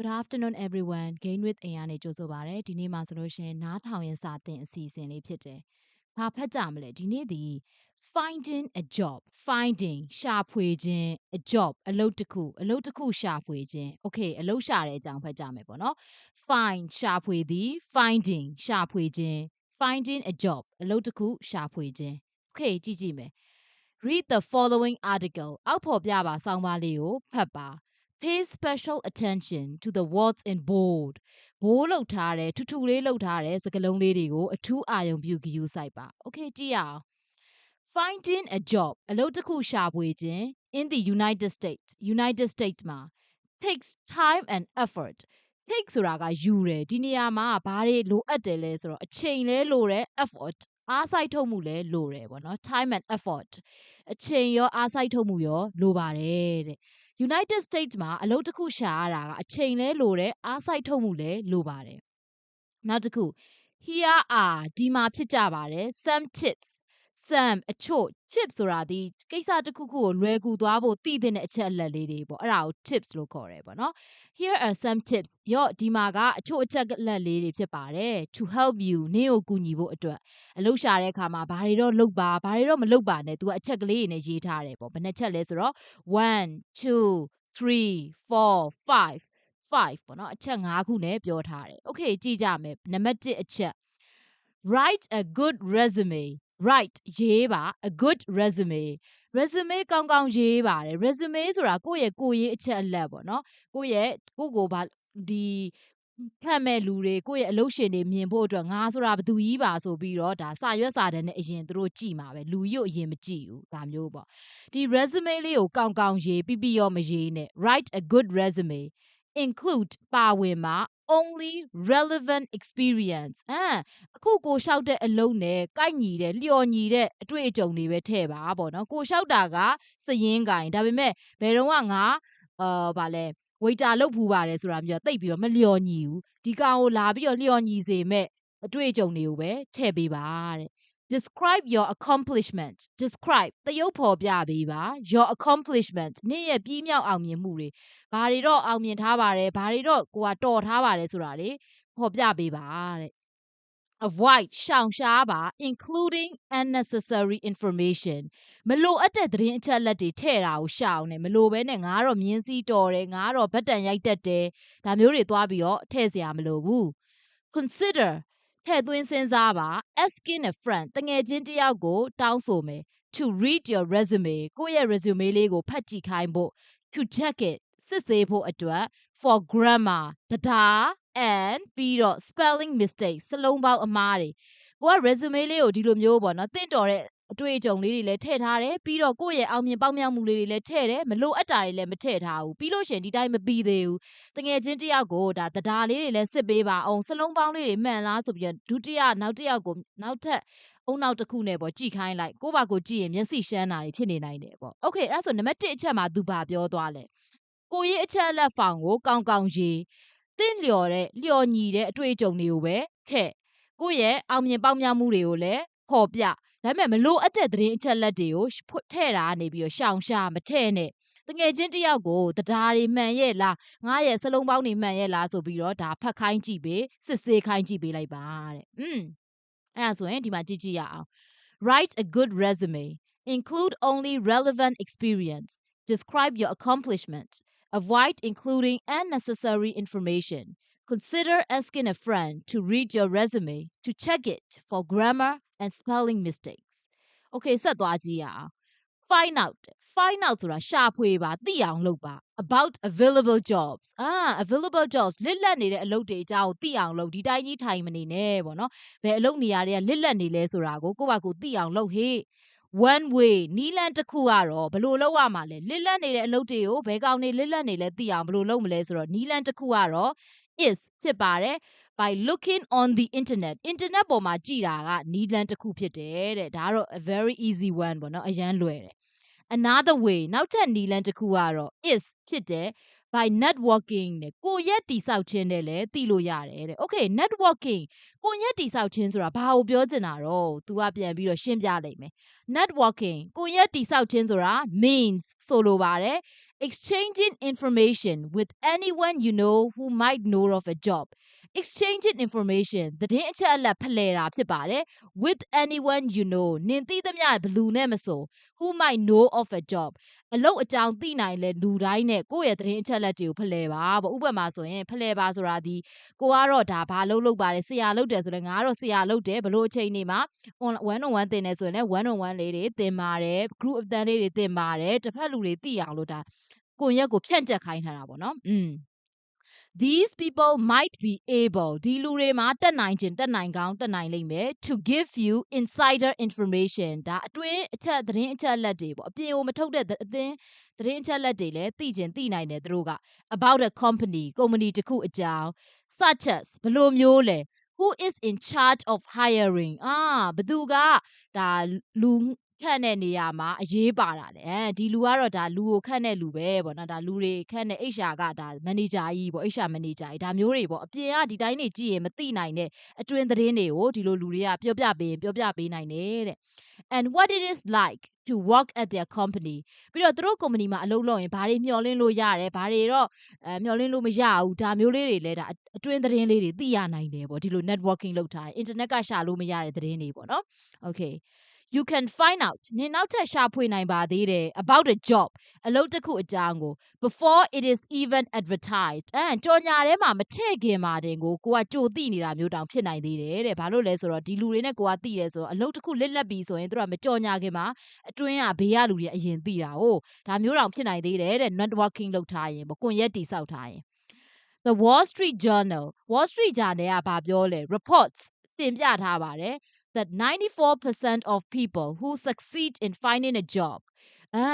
Good afternoon everyone Gain with အိမ်ကနေကြိုဆိုပါရစေဒီနေ့မှာဆိုလို့ရှရင်နားထောင်ရင်စာသင်အစီအစဉ်လေးဖြစ်တယ်။ဘာဖတ်ကြမလဲဒီနေ့ဒီ finding a job finding ရှာဖွေခြင်း a job အလုပ်တစ်ခုအလုပ်တစ်ခုရှာဖွေခြင်း okay အလုပ်ရှာတဲ့အကြောင်းဖတ်ကြမယ်ပေါ့နော် find ရှာဖွေသည် finding ရှာဖွေခြင်း finding a job အလုပ်တစ်ခုရှာဖွေခြင်း okay ကြည့်ကြည့်မယ် read the following article အောက်ဖော်ပြပါဆောင်းပါးလေးကိုဖတ်ပါ pay special attention to the words in bold ဘိုးလောက်ထားတယ်ထူထူလေးလောက်ထားတယ်စကလုံးလေးတွေကိုအထူးအာရုံပြုဂရုစိုက်ပါ okay ကြည့်ရအောင် finding a job အလုပ်တစ်ခုရှာဖွေခြင်း in the United States United States မှာ takes time and effort take ဆိုတာကယူတယ်ဒီနေရာမှာဘာတွေလိုအပ်တယ်လဲဆိုတော့အချိန်လဲလိုတယ် effort အားစိုက်ထုတ်မှုလဲလိုတယ်ပေါ့နော် time and effort အချိန်ရောအားစိုက်ထုတ်မှုရောလိုပါတယ်တဲ့ United States မှာအလုပ်တစ်ခုရှာရတာကအချိန်လဲလိုတယ်အားစိုက်ထုတ်မှုလဲလိုပါတယ်နောက်တစ်ခု here are ဒီမှာဖြစ်ကြပါတယ် some tips some အချို့ tips ဆိုတာဒီကိစ္စတစ်ခုခုကိုလွယ်ကူသွားဖို့သိတဲ့အချက်အလက်လေးတွေပေါ့အဲ့ဒါကို tips လို့ခေါ်တယ်ပေါ့နော် here are some tips ရော့ဒီမှာကအချို့အချက်အလက်လေးတွေဖြစ်ပါတယ် to help you နင့်ကိုကူညီဖို့အတွက်အလုပ်ရှာတဲ့အခါမှာဘာတွေတော့လုပ်ပါဘာတွေတော့မလုပ်ပါနဲ့ तू ကအချက်ကလေးတွေနဲ့ရေးထားတယ်ပေါ့ဘယ်နှချက်လဲဆိုတော့1 2 3 4 5 5ပေါ့နော်အချက်5ခုနဲ့ပြောထားတယ် okay ကြည့်ကြမယ်နံပါတ်1အချက် write a good resume write ရေးပါ a good resume resume ကောင်းကောင်းရေးပါတယ် resume ဆိုတာကိုယ့်ရဲ့ကိုယ်ရေးအချက်အလက်ပေါ့နော်ကိုယ့်ရဲ့ကိုယ့်ကိုဘာဒီဖတ်မဲ့လူတွေကိုယ့်ရဲ့အလုပ်ရှင်တွေမြင်ဖို့အတွက်ငါဆိုတာဘသူကြီးပါဆိုပြီးတော့ဒါစာရွက်စာတမ်းနဲ့အရင်သူတို့ကြည့်မှာပဲလူကြီးကိုအရင်မကြည့်ဘူးဒါမျိုးပေါ့ဒီ resume လေးကိုကောင်းကောင်းရေးပြီးပြီးရောမရေးနဲ့ write a good resume include ပါဝင်မှာ only relevant experience အဲအခုကိုလျှောက်တဲ့အလုံးနဲ့ကိုက်ညီတဲ့လျော်ညီတဲ့အတွေ့အကြုံတွေပဲထည့်ပါပေါ့နော်ကိုလျှောက်တာကစရင်ကင်ဒါပေမဲ့ဘယ်တော့မှငါအာဗာလဲဝေတာလုတ်ဖူးပါတယ်ဆိုတာမျိုးတိတ်ပြီးတော့မလျော်ညီဘူးဒီကောင်ကိုလာပြီးတော့လျော်ညီစေမဲ့အတွေ့အကြုံတွေကိုပဲထည့်ပေးပါတဲ့ describe your accomplishment describe တရုပ်ဖော်ပြပေးပါ your accomplishment နေ့ရဲ့ပြီးမြောက်အောင်မြင်မှုတွေဘာတွေတော့အောင်မြင်ထားပါတယ်ဘာတွေတော့ကိုကတော်ထားပါတယ်ဆိုတာလေဖော်ပြပေးပါတဲ့ avoid ရှောင်ရှားပါ including unnecessary information မလိုအပ်တဲ့သတင်းအချက်အလက်တွေထည့်တာကိုရှောင်နေမလိုပဲနဲ့ငါကတော့မြင်းစည်းတော်တယ်ငါကတော့ဗတ်တန်ရိုက်တက်တယ်ဒါမျိုးတွေသွားပြီးတော့ထည့်เสียမလိုဘူး consider ထည့်သွင်းစဉ်းစားပါ asking a friend တငယ်ချင်းတယောက်ကို တောင်းဆိုမယ် to read your resume ကိုယ့်ရဲ့ resume လေးကိုဖတ်ကြည့်ခိုင်းဖို့ to check it စစ်ဆေးဖို့အတွက် for grammar တဒါ and ပြီးတော့ spelling mistake စလုံးပေါင်းအမှားတွေကိုက resume လေးကိုဒီလိုမျိုးပေါ့နော်တင့်တော်တဲ့ အတွေ့အကြုံလေးတွေလည်းထည့်ထားတယ်ပြီးတော့ကိုယ့်ရဲ့အောင်မြင်ပေါက်မြောက်မှုလေးတွေလည်းထည့်တယ်မလိုအပ်တာတွေလည်းမထည့်ထားဘူးပြီးလို့ရှိရင်ဒီတိုင်းမပြီးသေးဘူးတငယ်ချင်းတယောက်ကိုဒါတရားလေးတွေလည်းစစ်ပေးပါအောင်စလုံးပေါင်းလေးတွေမှန်လားဆိုပြီးတော့ဒုတိယနောက်တစ်ယောက်ကိုနောက်ထပ်အုံနောက်တစ်ခုနဲ့ပေါ့ကြည်ခိုင်းလိုက်ကိုပါကိုကြည့်ရင်မျက်စိရှမ်းတာတွေဖြစ်နေနိုင်တယ်ပေါ့โอเคအဲ့ဒါဆိုနံပါတ်1အချက်မှာသူဘာပြောသွားလဲကိုရေးအချက်အလက်ဖောင်ကိုကောင်းကောင်းရေးတင့်လျော်တဲ့လျော်ညီတဲ့အတွေ့အကြုံတွေကိုပဲချက်ကိုယ့်ရဲ့အောင်မြင်ပေါက်မြောက်မှုတွေကိုလည်းဖော်ပြ ဒါပေမဲ့မလို့အပ်တဲ့သတင်းအချက်လက်တွေကိုထည့်တာနေပြီးတော့ရှောင်ရှားမထည့်နဲ့တငယ်ချင်းတယောက်ကိုတရားတွေမှန်ရဲ့လားငါရဲ့စလုံးပေါင်းတွေမှန်ရဲ့လားဆိုပြီးတော့ဒါဖတ်ခိုင်းကြည့်ပေးစစ်ဆေးခိုင်းကြည့်ပေးလိုက်ပါတဲ့อืมအဲ့ဒါဆိုရင်ဒီမှာကြည့်ကြည့်ရအောင် write a good resume include only relevant experience describe your accomplishment avoid including unnecessary information consider asking a friend to read your resume to check it for grammar and spelling mistakes okay ဆက်သွားကြည့်ရအောင် find out find out ဆိုတာရှာဖွေပါသိအောင်လုပ်ပါ about available jobs အာ available jobs လစ်လက်နေတဲ့အလုပ်တွေအကြောင်းသိအောင်လုပ်ဒီတိုင်းကြီးထိုင်မနေနဲ့ပေါ့နော်ဘယ်အလုပ်နေရာတွေကလစ်လက်နေလဲဆိုတာကိုကိုယ့်ဘာကိုသိအောင်လုပ်ဟေ့ one way နီးလန်းတစ်ခုကတော့ဘယ်လိုလုပ်ရမှာလဲလစ်လက်နေတဲ့အလုပ်တွေကိုဘယ်ကောင်နေလစ်လက်နေလဲသိအောင်ဘယ်လိုလုပ်မလဲဆိုတော့နီးလန်းတစ်ခုကတော့ is ဖြစ်ပါတယ် by looking on the internet internet ပေါ်မှာကြည်တာကနီးလန်းတစ်ခုဖြစ်တယ်တဲ့ဒါကတော့ a very easy one ပေါ့နော်အရန်လွယ်တယ် another way နောက်ထပ်နီလန်းတစ်ခုကတော့ is ဖြစ်တယ် by networking နဲ့ကိုရက်တိဆောက်ခြင်းနဲ့လည်းသိလို့ရတယ်တဲ့ okay networking ကိုရက်တိဆောက်ခြင်းဆိုတာဘာကိုပြောချင်တာတော့ तू ကပြန်ပြီးတော့ရှင်းပြလိုက်မယ် networking ကိုရက်တိဆောက်ခြင်းဆိုတာ means ဆိုလိုပါတယ် exchanging information with anyone you know who might know of a job exchanging information သတင်းအချက်အလက်ဖလှယ်တာဖြစ်ပါတယ် with anyone you know နင်သိသမျှဘလူနဲ့မဆို who might know of a job အလုပ်အကြောင်းသိနိုင်လဲလူတိုင်းနဲ့ကိုယ့်ရဲ့သတင်းအချက်အလက်တွေကိုဖလှယ်ပါပေါ့ဥပမာဆိုရင်ဖလှယ်ပါဆိုတာဒီကိုကတော့ဒါဘာလုပ်လုပ်ပါတယ်ဆရာလုပ်တယ်ဆိုလဲငါကတော့ဆရာလုပ်တယ်ဘလို့အချိန်နေမှာ one on one သင်တယ်ဆိုရင်လည်း one on one လေးတွေသင်ပါတယ် group အတန်းလေးတွေသင်ပါတယ်တစ်ဖက်လူတွေသိအောင်လို့ဒါကိုရက်ကိုဖြန့်ကျက်ခိုင်းထားတာပေါ့နော်อืม these people might be able ဒီလူတွေမှာတက်နိုင်ခြင်းတက်နိုင်ကောင်းတက်နိုင်လိမ့်မယ် to give you insider information ဒါအတွင်းအချက်သတင်းအချက်အလက်တွေပေါ့အပြင်ကိုမထုတ်တဲ့အသင်းသတင်းအချက်အလက်တွေလည်းသိခြင်းသိနိုင်တယ်သူတို့က about a company ကုမ္ပဏီတစ်ခုအကြောင်း such as ဘယ်လိုမျိုးလဲ who is in charge of hiring အာဘသူကဒါလူ ခန့်တဲ့နေရာမှာ အရေးပါတာလေအဲဒီလူကတော့ ဒါလူကိုခန့်တဲ့လူပဲပေါ့နော် ဒါလူတွေခန့်တဲ့ HR က ဒါ manager ကြီးပေါ့ HR manager ကြီး ဒါမျိုးတွေပေါ့ အပြင်က ဒီတိုင်းနေကြည့်ရင် မသိနိုင်တဲ့ အတွင်းသတင်းတွေကို ဒီလိုလူတွေက ပြောပြပေးရင် ပြောပြပေးနိုင်တယ်တဲ့ and what it is like to work at their company ပြီးတော့ သူတို့ company မှာ အလုပ်လုပ်ရင် ဘာတွေမျှော်လင့်လို့ရတယ် ဘာတွေတော့အဲမျှော်လင့်လို့မရဘူး ဒါမျိုးလေးတွေလည်းဒါအတွင်းသတင်းလေးတွေ သိရနိုင်တယ်ပေါ့ ဒီလို networking လုပ်ထားရင် internet ကရှာလို့မရတဲ့ သတင်းတွေပေါ့နော် okay you can find out နင်နောက်ထပ်ရှာဖွေနိုင်ပါသေးတယ် about a job အလုပ်တစ်ခုအကြောင်းကို before it is even advertised အဲကြော်ညာထဲမှာမထည့်ခင်မှာတင်ကိုကိုကကြိုသိနေတာမျိုးတောင်ဖြစ်နိုင်သေးတယ်တဲ့ဘာလို့လဲဆိုတော့ဒီလူတွေနဲ့ကိုကသိတယ်ဆိုတော့အလုပ်တစ်ခုလစ်လက်ပြီဆိုရင်တို့ကမကြော်ညာခင်မှာအတွင်းကဘေးကလူတွေအရင်သိတာဟုတ်ဒါမျိုးတောင်ဖြစ်နိုင်သေးတယ်တဲ့ networking လုပ်ထားရင်ပေါ့ကွန်ရက်တိဆောက်ထားရင် The Wall Street Journal Wall Street Journal ကဘာပြောလဲ reports တင်ပြထားပါတယ် that 94% of people who succeed in finding a job အာ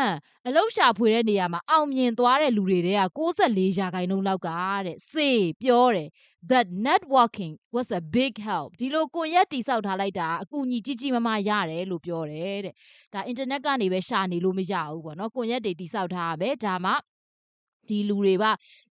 အလောက်ရှာဖွေတဲ့နေရာမှာအောင်မြင်သွားတဲ့လူတွေတဲက64ရာခိုင်နှုန်းလောက်ကတဲ့စေပြောတယ် that networking was a big help ဒီလိုကွန်ရက်တိဆောက်ထားလိုက်တာအကူအညီကြီးကြီးမားမားရတယ်လို့ပြောတယ်တဲ့ဒါ internet ကနေပဲရှာနေလို့မရဘူးပေါ့နော်ကွန်ရက်တွေတိဆောက်ထားရမယ်ဒါမှ ဒီလူတွေပါ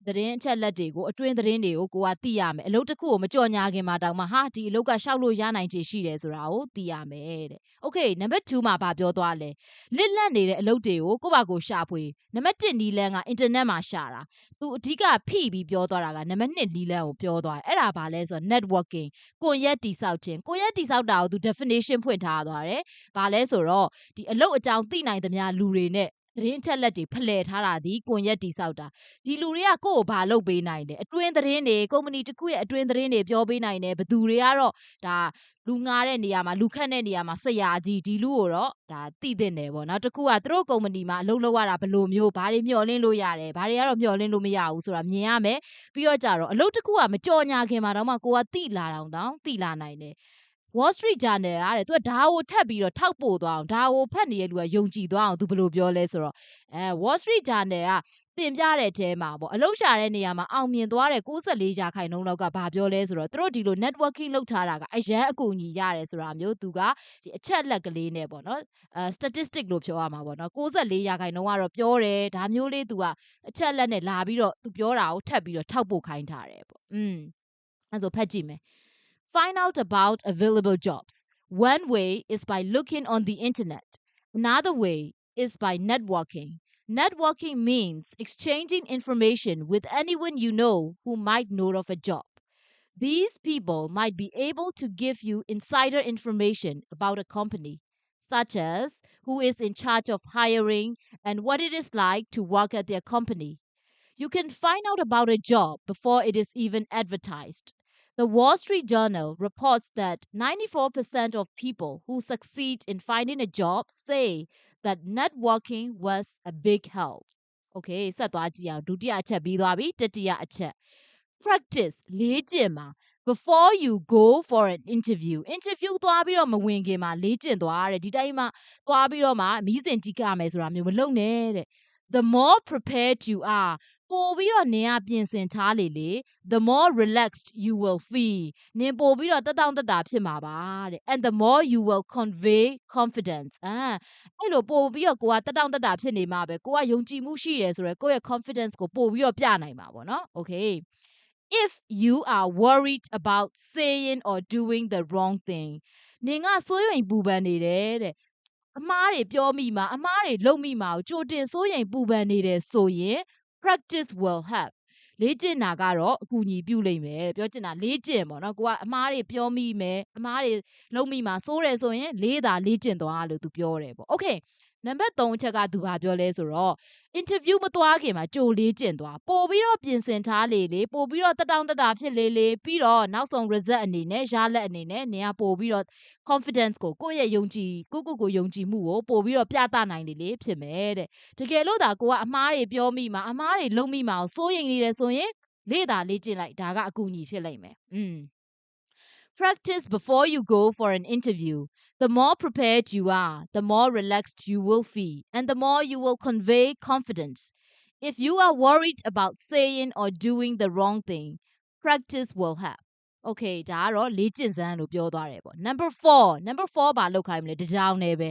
သတင်းအချက်လက်တွေကိုအတွင်းသတင်းတွေကိုကိုကသိရမယ်အလုပ်တစ်ခုကိုမကြော်ညာခင်မှာတောင်မှဟာဒီအလုပ်ကရှောက်လို့ရနိုင်ချေရှိတယ်ဆိုတာကိုသိရမယ်တဲ့ Okay နံပါတ်2မှာဗာပြောသွားလဲလစ်လက်နေတဲ့အလုပ်တွေကိုကိုယ့်ဘာကိုရှာဖွေနံပါတ်1နီလန်းကအင်တာနက်မှာရှာတာသူအဓိကဖိပြီးပြောသွားတာကနံပါတ်2နီလန်းကိုပြောသွားတယ်အဲ့ဒါဘာလဲဆိုတော့ networking ကွန်ရက်တိဆောက်ခြင်းကွန်ရက်တိဆောက်တာကိုသူ definition ဖွင့်ထားသွားတယ်ဘာလဲဆိုတော့ဒီအလုပ်အကြောင်းသိနိုင်သမျှလူတွေနဲ့ သတင်းချက်လက်တွေဖလှယ်ထားတာဒီကွန်ရက်တိဆောက်တာဒီလူတွေကကိုယ့်ကိုဘာလုပ်ပေးနိုင်လဲအတွင်းသတင်းတွေကုမ္ပဏီတစ်ခုရဲ့အတွင်းသတင်းတွေပြောပေးနိုင်တယ်ဘသူတွေကတော့ဒါလူငားတဲ့နေရာမှာလူခတ်တဲ့နေရာမှာဆရာကြီးဒီလူကိုတော့ဒါသိတဲ့နယ်ပေါ့နောက်တစ်ခုကသူတို့ကုမ္ပဏီမှာအလုပ်လုပ်ရတာဘယ်လိုမျိုးဘာတွေမျှော်လင့်လို့ရတယ်ဘာတွေကတော့မျှော်လင့်လို့မရဘူးဆိုတာမြင်ရမယ်ပြီးတော့ကြတော့အလုပ်တစ်ခုကမကြော်ညာခင်မှာတော့မှကိုကတိလာတောင်တောင်တိလာနိုင်တယ် Wall Street Journal ကတဲ့သူကဒါကိုထပ်ပြီးတော့ထောက်ပို့သွားအောင်ဒါကိုဖတ်နေတဲ့လူကယုံကြည်သွားအောင်သူဘယ်လိုပြောလဲဆိုတော့အဲ Wall Street Journal ကတင်ပြတဲ့အထဲမှာပေါ့အလုပ်ရှာတဲ့နေရာမှာအောင်မြင်သွားတဲ့64ရာခိုင်နှုန်းလောက်ကဘာပြောလဲဆိုတော့သူတို့ဒီလို networking လုပ်ထားတာကအရန်အကူအညီရတယ်ဆိုတာမျိုးသူကဒီအချက်လက်ကလေးနဲ့ပေါ့နော်အဲ statistic လို့ပြောရမှာပေါ့နော်64ရာခိုင်နှုန်းကတော့ပြောတယ်ဒါမျိုးလေးသူကအချက်လက်နဲ့လာပြီးတော့သူပြောတာကိုထပ်ပြီးတော့ထောက်ပို့ခိုင်းထားတယ်ပေါ့อืมအဲ့ဆိုဖတ်ကြည့်မယ် Find out about available jobs. One way is by looking on the internet. Another way is by networking. Networking means exchanging information with anyone you know who might know of a job. These people might be able to give you insider information about a company, such as who is in charge of hiring and what it is like to work at their company. You can find out about a job before it is even advertised. The Wall Street Journal reports that 94% of people who succeed in finding a job say that networking was a big help. Okay ဆက်သွားကြည့်အောင်ဒုတိယအချက်ပြီးသွားပြီတတိယအချက် practice လေ့ကျင့်မှာ before you go for an interview interview သွားပြီးတော့မဝင်ခင်မှာလေ့ကျင့်သွားတယ်ဒီတိုင်းမှာသွားပြီးတော့မှမီးစင်ကြည့်ကြမယ်ဆိုတာမျိုးမလုပ်နဲ့တဲ့ the more prepared you are ပို့ပြီးတော့နင်ကပြင်ဆင်ထားလေလေ the more relaxed you will feel နင်ပို့ပြီးတော့တက်တောင့်တက်တာဖြစ်မှာပါတဲ့ and the more you will convey confidence အာအဲ့လိုပို့ပြီးတော့ကိုကတက်တောင့်တက်တာဖြစ်နေမှာပဲကိုကယုံကြည်မှုရှိတယ်ဆိုရယ်ကိုယ့်ရဲ့ confidence ကိုပို့ပြီးတော့ပြနိုင်မှာပေါ့နော် okay if you are worried about saying or doing the wrong thing နင်ကစိုးရိမ်ပူပန်နေတယ်တဲ့အမားတွေပြောမိမှာအမားတွေလုပ်မိမှာကိုကြိုတင်စိုးရိမ်ပူပန်နေတယ်ဆိုရင် practice will help လေ့ကျင့်တာကတော့အကူအညီပြုလိမ့်မယ်ပြောချင်တာလေ့ကျင့်ပေါ့နော်ကိုကအမားတွေပြောမိမယ်အမားတွေလုပ်မိမှာစိုးတယ်ဆိုရင်လေးတာလေ့ကျင့်သွားလို့သူပြောတယ်ပေါ့ okay နံပါတ်3အချက်ကသူဘာပြောလဲဆိုတော့ interview မသွားခင်မှာကြိုလေးကျင့်သွားပို့ပြီးတော့ပြင်ဆင်ထားလေလေပို့ပြီးတော့တတောင်တတာဖြစ်လေလေပြီးတော့နောက်ဆုံး result အနေနဲ့ရလက်အနေနဲ့နေရာပို့ပြီးတော့ confidence ကိုကိုယ့်ရဲ့ယုံကြည်ကိုကိုကိုယုံကြည်မှုကိုပို့ပြီးတော့ပြသနိုင်လေလေဖြစ်မယ်တဲ့တကယ်လို့ဒါကိုကအမားတွေပြောမိမှာအမားတွေလုပ်မိမှာကိုစိုးရိမ်နေတယ်ဆိုရင်လေ့တာလေ့ကျင့်လိုက်ဒါကအကူအညီဖြစ်လိမ့်မယ်อืม Practice before you go for an interview. The more prepared you are, the more relaxed you will feel, and the more you will convey confidence. If you are worried about saying or doing the wrong thing, practice will help. Okay ဒါကတော့လေ့ကျင့်စမ်းလို့ပြောသွားတယ်ပေါ့ Number 4 Number 4ဘာလောက်ခိုင်းမလဲတကြောင်နဲ့ပဲ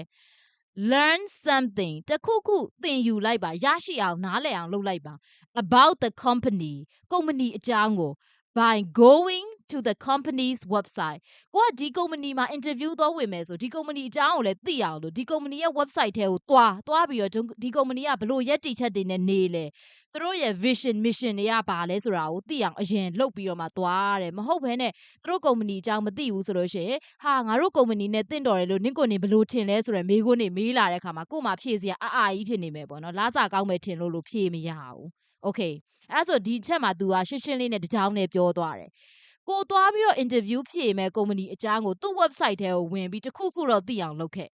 learn something တခုခုသင်ယူလိုက်ပါရရှိအောင်နားလည်အောင်လုပ်လိုက်ပါ about the company ကုမ္ပဏီအကြောင်းကို by going to the company's website ကိုကဒီကုမ္ပဏီမှာ interview သွားဝင်မယ်ဆိုဒီကုမ္ပဏီအကြောင်းကိုလည်းသိအောင်လို့ဒီကုမ္ပဏီရဲ့ website ထဲကိုသွားသွားပြီးတော့ဒီကုမ္ပဏီကဘလို့ရက်တိချက်တွေနဲ့နေလဲသူတို့ရဲ့ vision mission တွေကဘာလဲဆိုတာကိုသိအောင်အရင်လှုပ်ပြီးတော့မှသွားတယ်မဟုတ်ဘဲနဲ့သူတို့ကုမ္ပဏီအကြောင်းမသိဘူးဆိုလို့ရှိရင်ဟာငါတို့ကုမ္ပဏီနဲ့တင့်တော်တယ်လို့နင့်ကိုနေဘလို့ထင်လဲဆိုရယ်မေးခွန်းတွေမေးလာတဲ့အခါမှာကို့မှာဖြည့်စရာအအာကြီးဖြစ်နေမယ်ပေါ့နော်လားစာကောင်းမယ်ထင်လို့လို့ဖြည့်မရဘူး okay အဲ့ဆိုဒီချက်မှာ तू ကရှင်းရှင်းလေးနဲ့တကြောင်နဲ့ပြောသွားတယ် ကိုသွားပြီးတော့ interview ဖြည့်မယ်ကုမ္ပဏီအကြောင်းကိုသူ့ website ထဲကိုဝင်ပြီးတခုခုတော့သိအောင်လုပ်ခဲ့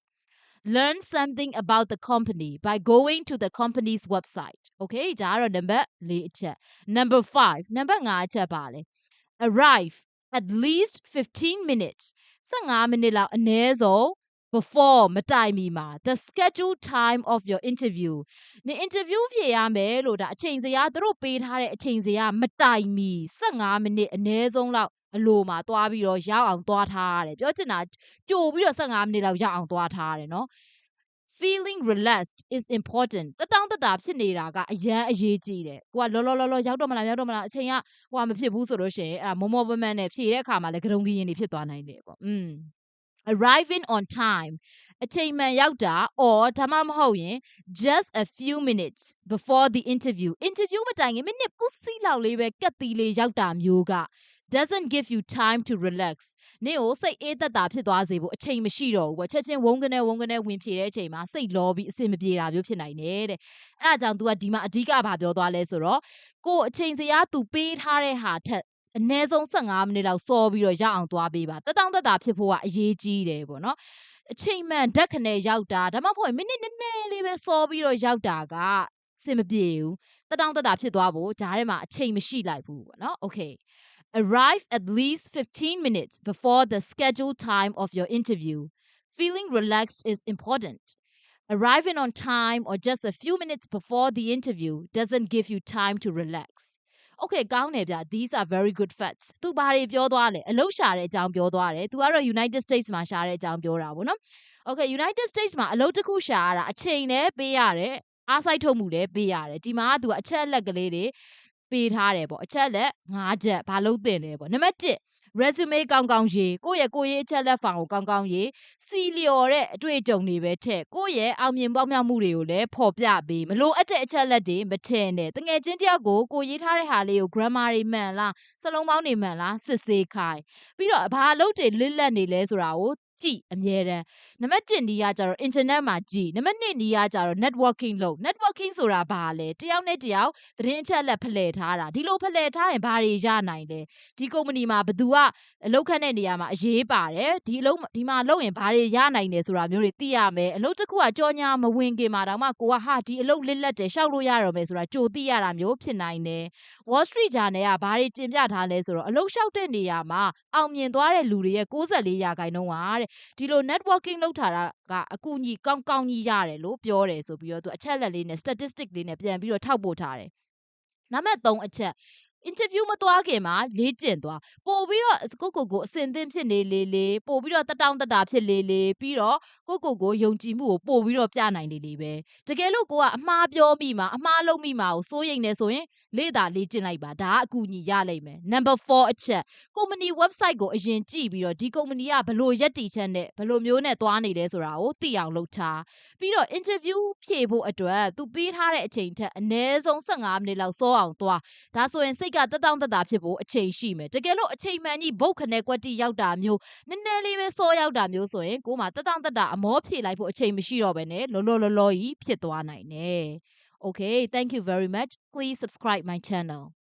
learn something about the company by going to the company's website okay ဒါကတော့ number 4အချက် number 5 number 5အချက်ပါလေ arrive at least 15 minutes 15မိနစ်လောက်အနည်းဆုံး before မတိုင်မီမှာ the scheduled time of your interview နေ interview ဖြေရမယ်လို့ဒါအချိန်စရာသူတို့ပေးထားတဲ့အချိန်စရာမတိုင်မီ15မိနစ်အနည်းဆုံးလောက်အလိုမှာသွားပြီးတော့ရောက်အောင်သွားထားရတယ်ပြောချင်တာကြိုပြီးတော့15မိနစ်လောက်ရောက်အောင်သွားထားရတယ်နော် feeling relaxed is important တတောင်းတတာဖြစ်နေတာကအရန်အရေးကြီးတယ်ကိုကလောလောလောလောရောက်တော့မလားရောက်တော့မလားအချိန်ကဟိုကမဖြစ်ဘူးဆိုလို့ရှိရင်အဲ့မောမောပမန်းနဲ့ဖြည့်တဲ့အခါမှာလည်းကရုံကရင်တွေဖြစ်သွားနိုင်တယ်ပေါ့อืม arriving on time အချိန်မှန်ရောက်တာ or ဒါမှမဟုတ်ရင် just a few minutes before the interview interview မတိုင်ခင်မိနစ်ပူစီလောက်လေးပဲကတ်တီလေးရောက်တာမျိုးက doesn't give you time to relax နင့်ကိုစိတ်အေးသက်တာဖြစ်သွားစေဖို့အချိန်မရှိတော့ဘူးပေါ့ချက်ချင်းဝုန်းကနေဝုန်းကနေဝင်ဖြေတဲ့အချိန်မှာစိတ်လောပြီးအဆင်မပြေတာမျိုးဖြစ်နိုင်တယ်တဲ့အဲအကြောင်း तू ကဒီမှာအဓိကဘာပြောသွားလဲဆိုတော့ကိုအချိန်စရာ तू ပေးထားတဲ့ဟာထက် အနည်းဆုံး15မိနစ်လောက်စောပြီးတော့ရအောင်သွားပေးပါတတောင်းတက်တာဖြစ်ဖို့ကအရေးကြီးတယ်ပေါ့နော်အချိန်မှန်ဓာတ်ခနဲ့ရောက်တာဒါမှမဟုတ်မိနစ်နည်းနည်းလေးပဲစောပြီးတော့ရောက်တာကစင်မပြေဘူးတတောင်းတက်တာဖြစ်သွားဖို့ဂျားထဲမှာအချိန်မရှိလိုက်ဘူးပေါ့နော် okay Arrive at least 15 minutes before the scheduled time of your interview. Feeling relaxed is important. Arriving on time or just a few minutes before the interview doesn't give you time to relax. Okay ကောင်းတယ်ဗျ these are very good facts သူဘာတွေပြောသွားလဲအလုရှာတဲ့အကြောင်းပြောသွားတယ်သူကတော့ United States မှာရှာတဲ့အကြောင်းပြောတာဗောနော် Okay United States မှာအလုတစ်ခုရှာရတာအချိန်လည်းပေးရတယ်အားစိုက်ထုတ်မှုလည်းပေးရတယ်ဒီမှာကသူကအချက်အလက်ကလေးတွေပေးထားတယ်ပေါ့အချက်လက်၅ချက်ဘာလို့တင်လဲပေါ့နံပါတ်1 resume ကောင်းကောင်းရေးကိုယ့်ရဲ့ကိုယ့်ရဲ့အချက်လက်ဖောင်ကိုကောင်းကောင်းရေးစီလျော်တဲ့အတွေ့အကြုံတွေပဲထက်ကိုယ့်ရဲ့အောင်မြင်ပေါက်မြောက်မှုတွေကိုလည်းဖော်ပြပေးမလို့အပ်တဲ့အချက်လက်တွေမထင်နဲ့တငယ်ချင်းတယောက်ကိုကိုရေးထားတဲ့ဟာလေးကို grammar တွေမှန်လားစလုံးပေါင်းတွေမှန်လားစစ်ဆေးခိုင်းပြီးတော့ဘာအလုပ်တွေလစ်လက်နေလဲဆိုတာကို ကြည့်အမြဲတမ်းနံပါတ်1နီးကကြတော့ internet မှာကြည့်နံပါတ်2နီးကကြတော့ networking လုပ် networking ဆိုတာဘာလဲတယောက်နဲ့တယောက်သတင်းအချက်လက်ဖလှယ်ထားတာဒီလိုဖလှယ်ထားရင်ဘာတွေရနိုင်လဲဒီကုမ္ပဏီမှာဘသူကအလုပ်ခန့်တဲ့နေရာမှာအရေးပါတယ်ဒီအလုပ်ဒီမှာလုပ်ရင်ဘာတွေရနိုင်တယ်ဆိုတာမျိုးတွေသိရမယ်အလုပ်တစ်ခုကကြောညာမဝင်ခင်မှာတော့မှကိုကဟာဒီအလုပ်လစ်လက်တယ်ရှောက်လို့ရတော့မယ်ဆိုတာကြိုသိရတာမျိုးဖြစ်နိုင်တယ် Wall Street Journal ကဘာတွေတင်ပြထားလဲဆိုတော့အလုပ်လျှောက်တဲ့နေရာမှာအောင်မြင်သွားတဲ့လူတွေရဲ့64ရာခိုင်နှုန်းပါတဲ့ဒီလို networking လုပ်ထားတာက အကူအညီကောင်းကောင်းကြီးရတယ်လို့ပြောတယ်ဆိုပြီးတော့ သူအချက်လက်လေးနဲ့ statistic လေးနဲ့ ပြန်ပြီးတော့ ထောက်ပို့ထားတယ် နံပါတ်3အချက် interview မသွားခင်မှာလေ့ကျင့်သွားပို့ပြီးတော့ကိုကိုကိုအစင်သင့်ဖြစ်နေလေလေပို့ပြီးတော့တက်တောင့်တက်တာဖြစ်လေလေပြီးတော့ကိုကိုကိုယုံကြည်မှုကိုပို့ပြီးတော့ပြနိုင်လေလေပဲတကယ်လို့ကိုကအမှားပြောမိမှာအမှားလုပ်မိမှာကိုစိုးရိမ်နေဆိုရင်လေ့တာလေ့ကျင့်လိုက်ပါဒါကအကူအညီရလိမ့်မယ် number 4အချက်ကုမ္ပဏီ website ကိုအရင်ကြည့်ပြီးတော့ဒီကုမ္ပဏီကဘလို့ရက်တီချက်နဲ့ဘလို့မျိုးနဲ့သွားနေလဲဆိုတာကိုသိအောင်လုပ်ထားပြီးတော့ interview ဖြေဖို့အတွက်သူပေးထားတဲ့အချိန်ထက်အနည်းဆုံး15မိနစ်လောက်စောအောင်သွားဒါဆိုရင်စိတ်ကတက်တောင့်တက်တာဖြစ်ဖို့အချိန်ရှိမယ်တကယ်လို့အချိန်မှန်ကြီးဘုတ်ခနဲ့ကွက်တိရောက်တာမျိုးနည်းနည်းလေးပဲစောရောက်တာမျိုးဆိုရင်ကိုယ်မှတက်တောင့်တက်တာအမောဖြေလိုက်ဖို့အချိန်မရှိတော့ဘဲနဲ့လောလောလောလောကြီးဖြစ်သွားနိုင်တယ် Okay thank you very much please subscribe my channel